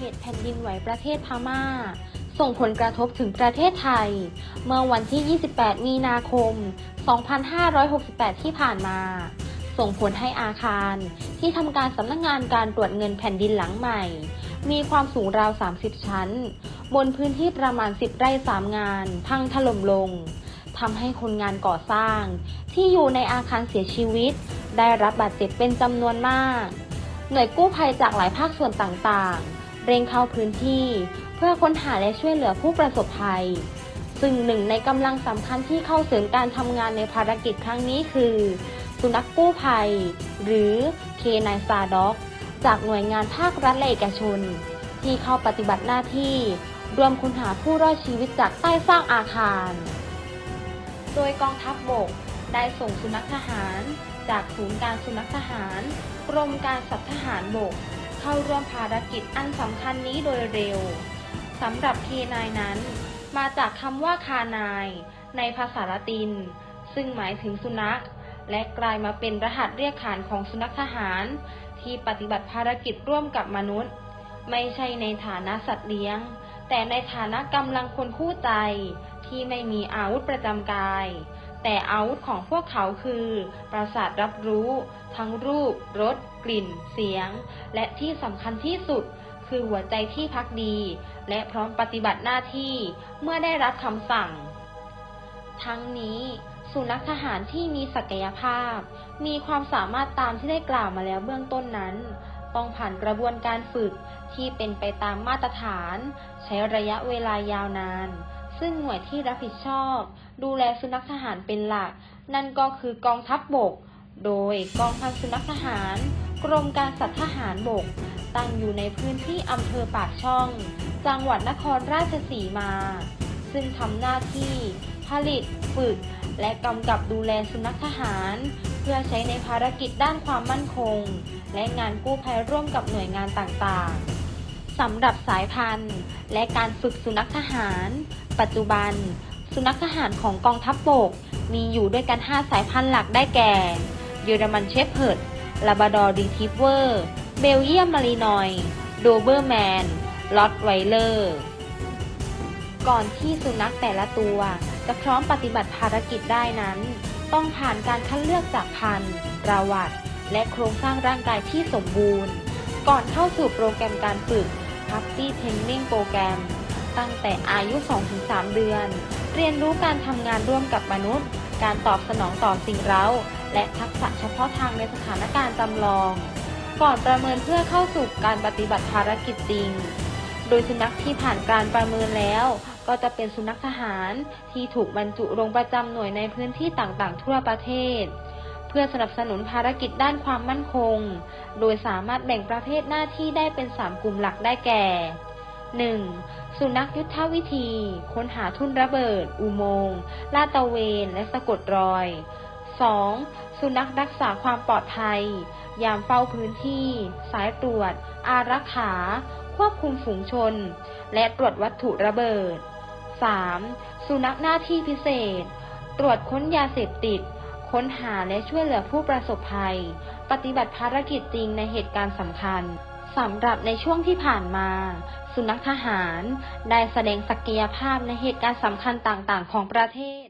เหตุแผ่นดินไหวประเทศพม่า ส่งผลกระทบถึงประเทศไทย เมื่อวันที่ 28 มีนาคม 2568 ที่ผ่านมา ส่งผลให้อาคารที่ทำการสำนักงานการตรวจเงินแผ่นดินหลังใหม่ มีความสูงราว 30 ชั้น บนพื้นที่ประมาณ 10 ไร่ 3 งาน พังถล่มลงทำให้คนงานก่อสร้าง ที่อยู่ในอาคารเสียชีวิต ได้รับบาดเจ็บเป็นจำนวนมาก หน่วยกู้ภัยจากหลายภาคส่วนต่างๆ เร่งเข้าพื้นที่ เพื่อค้นหาและช่วยเหลือผู้ประสบภัย ซึ่งหนึ่งในกำลังสำคัญที่เข้าเสริมการทำงานในภารกิจครั้งนี้คือ สุนัขกู้ภัย หรือเคนายซาด็อกจากหน่วยงานภาครัฐและเอกชน ที่เข้าปฏิบัติหน้าที่รวมค้นหาผู้รอดชีวิตจากใต้สร้างอาคาร โดยกองทัพบบกได้ส่งสุนัขทหาร จากศูนย์การสุนัขทหาร กรมการสัตว์ทหารบก เข้าร่วมภารกิจอันสำคัญนี้โดยเร็วสำหรับเคนายนั้น มาจากคำว่าคานาย ในภาษาละติน ซึ่งหมายถึงสุนัข และกลายมาเป็นรหัสเรียกขานของสุนัขทหาร ที่ปฏิบัติภารกิจร่วมกับมนุษย์ ไม่ใช่ในฐานะสัตว์เลี้ยง แต่ในฐานะกำลังคนคู่ใจ ที่ไม่มีอาวุธประจำกาย แต่อาวุธของพวกเขาคือประสาทรับรู้ ทั้งรูป รส กลิ่น เสียง และที่สำคัญที่สุด คือหัวใจที่พักดี และพร้อมปฏิบัติหน้าที่เมื่อได้รับคำสั่ง ทั้งนี้สุนัขทหารที่มีศักยภาพ มีความสามารถตามที่ได้กล่าวมาแล้วเบื้องต้นนั้น ต้องผ่านกระบวนการฝึกที่เป็นไปตามมาตรฐาน ใช้ระยะเวลายาวนาน ซึ่งหน่วยที่รับผิดชอบ ดูแลสุนัขทหารเป็นหลัก นั่นก็คือกองทัพบบก โดยกองพันสุนัขทหาร กรมการสัตว์ทหารบก ตั้งอยู่ในพื้นที่อำเภอปากช่อง จังหวัดนครราชสีมา ซึ่งทำหน้าที่ ผลิต ฝึก และกำกับดูแลสุนัขทหาร เพื่อใช้ในภารกิจด้านความมั่นคง และงานกู้ภัยร่วมกับหน่วยงานต่างๆสำหรับสายพันธุ์ และการฝึกสุนัขทหาร ปัจจุบัน สุนัขทหารของกองทัพบบกมีอยู่ด้วยกัน 5 สายพันธุ์หลักได้แก่ เยอรมันเชฟเพิร์ดลาบาดอร์ดีทิฟเวอร์ เบลเยียมมารีนอย โดเบอร์แมนลอตไวเลอร์ ก่อนที่สุนัขแต่ละตัวจะพร้อมปฏิบัติภารกิจได้นั้น ต้องผ่านการคัดเลือกจากพันธุ์ประวัติ และโครงสร้างร่างกายที่สมบูรณ์ ก่อนเข้าสู่โปรแกรมการฝึก Puppy Training โปรแกรม ตั้งแต่อายุ 2-3 เดือน เรียนรู้การทำงานร่วมกับมนุษย์ การตอบสนองต่อสิ่งเร้า และทักษะเฉพาะทางในสถานการณ์จำลอง ก่อนประเมินเพื่อเข้าสู่การปฏิบัติภารกิจจริง โดยสุนัขที่ผ่านการประเมินแล้ว ก็จะเป็นสุนัขทหารที่ถูกบรรจุลงประจำหน่วยในพื้นที่ต่างๆ ทั่วประเทศเพื่อสนับสนุนภารกิจด้านความมั่นคง โดยสามารถแบ่งประเภทหน้าที่ได้เป็น 3 กลุ่มหลักได้แก่ 1. สุนัขยุทธวิธี ค้นหาทุ่นระเบิด อุโมงค์ลาดตะเวนและสะกดรอย 2. สุนัขรักษาความปลอดภัย ยามเฝ้าพื้นที่ สายตรวจ อารักขา ควบคุมฝูงชน และตรวจวัตถุระเบิด 3. สุนัขหน้าที่พิเศษ ตรวจค้นยาเสพติด ค้นหาและช่วยเหลือผู้ประสบภัย ปฏิบัติภารกิจจริงในเหตุการณ์สำคัญ สำหรับในช่วงที่ผ่านมา สุนัขทหาร ได้แสดงศักยภาพในเหตุการณ์สำคัญต่างๆ ของประเทศ